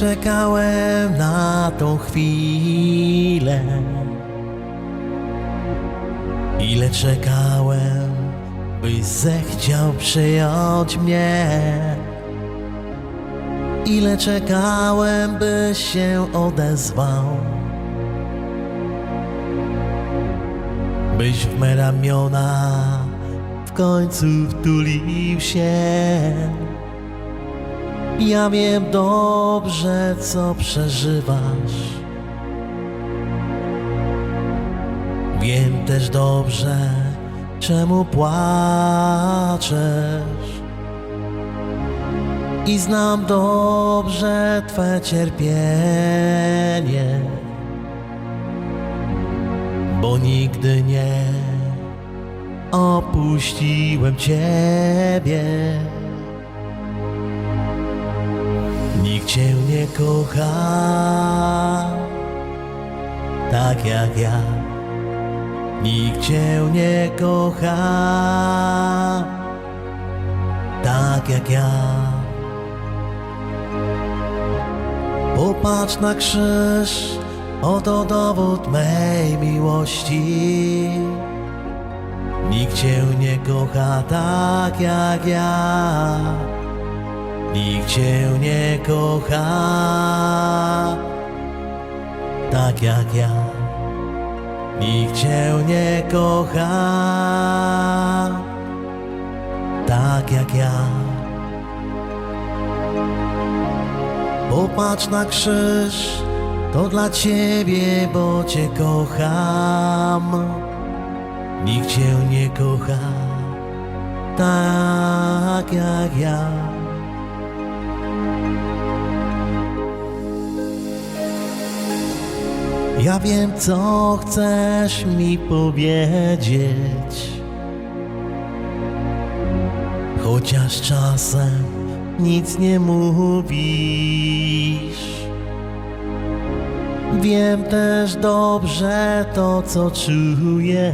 Czekałem na tą chwilę. Ile czekałem, byś zechciał przyjąć mnie. Ile czekałem, byś się odezwał. Byś w me ramiona w końcu wtulił się Ja wiem dobrze, co przeżywasz. Wiem też dobrze, czemu płaczesz. I znam dobrze Twe cierpienie. Bo nigdy nie opuściłem Ciebie Cię nie kocha tak jak ja Nikt Cię nie kocha tak jak ja. Popatrz na krzyż, oto dowód mej miłości. Nikt Cię nie kocha tak jak ja. Nikt Cię nie kocha tak jak ja. Nikt Cię nie kocha tak jak ja. Popatrz na krzyż, to dla Ciebie, bo Cię kocham. Nikt Cię nie kocha tak jak ja. Ja wiem, co chcesz mi powiedzieć. Chociaż czasem nic nie mówisz. Wiem też dobrze to, co czujesz.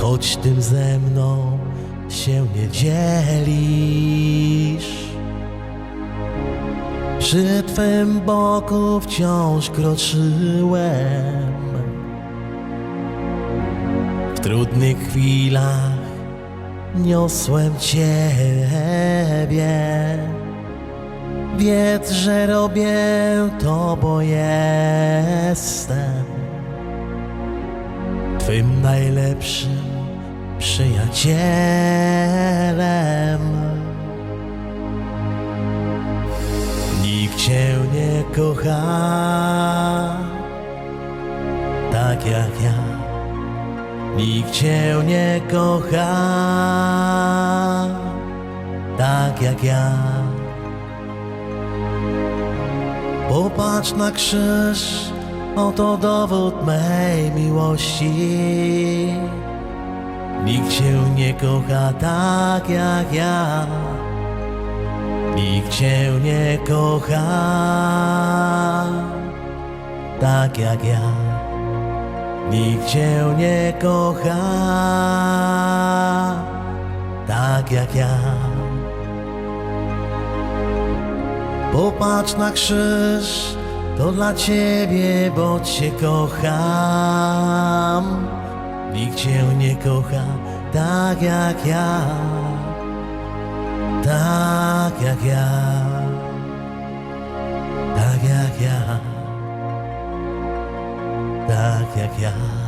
Choć tym ze mną się nie dzielisz. Przy Twym boku wciąż kroczyłem. W trudnych chwilach niosłem Ciebie. Wiedz, że robię to, bo jestem Twym najlepszym przyjacielem tak jak ja. Nikt Cię nie kocha tak jak ja. Popatrz na krzyż, oto dowód mej miłości. Nikt Cię nie kocha tak jak ja. Nikt Cię nie kocha tak jak ja. Nikt Cię nie kocha tak jak ja. Popatrz na krzyż, to dla Ciebie, bo Cię kocham. Nikt Cię nie kocha tak jak ja tak jak ja, tak jak ja, tak jak ja.